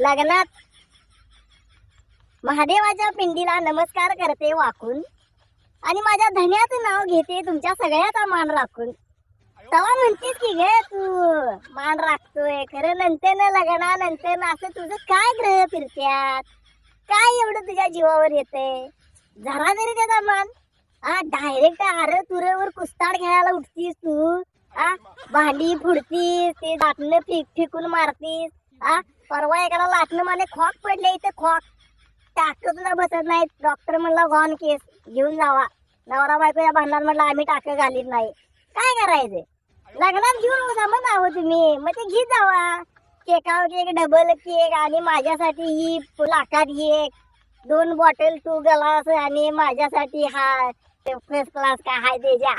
लग्नात महादेवाच्या पिंडीला नमस्कार करते वाकून. आणि माझ्या धन्याचं नाव घेते तुमच्या सगळ्याचा मान राखून. तवा म्हणतेस की गे तू मान राखतोय. खरं नंतर न लग्नानंतर असं तुझं काय ग्रह फिरत्यात? काय एवढं तुझ्या जीवावर येते जरा तरी त्याचा मान. हा डायरेक्ट आर तुरेवर कुस्ताड घ्यायला उठतीस तू. हा भांडी फुडतीस ते दाटणं फेक फेकून मारतीस. हा परवा एकाला लाटणं मला खॉक पडले इथे खॉक. टाक सुद्धा बसत नाही. डॉक्टर म्हणला गॉन केस घेऊन जावा. नवरा बायको या भांडणात म्हणलं आम्ही टाकं घालीत नाही. काय करायचं लग्नात घेऊन जा मग आहो तुम्ही. मग ते घेत जावा. केकावर केक डबल केक आणि माझ्यासाठी ही लाखात एक. दोन बॉटल टू ग्लास आणि माझ्यासाठी हा फर्स्ट क्लास काय हाय त्याच्या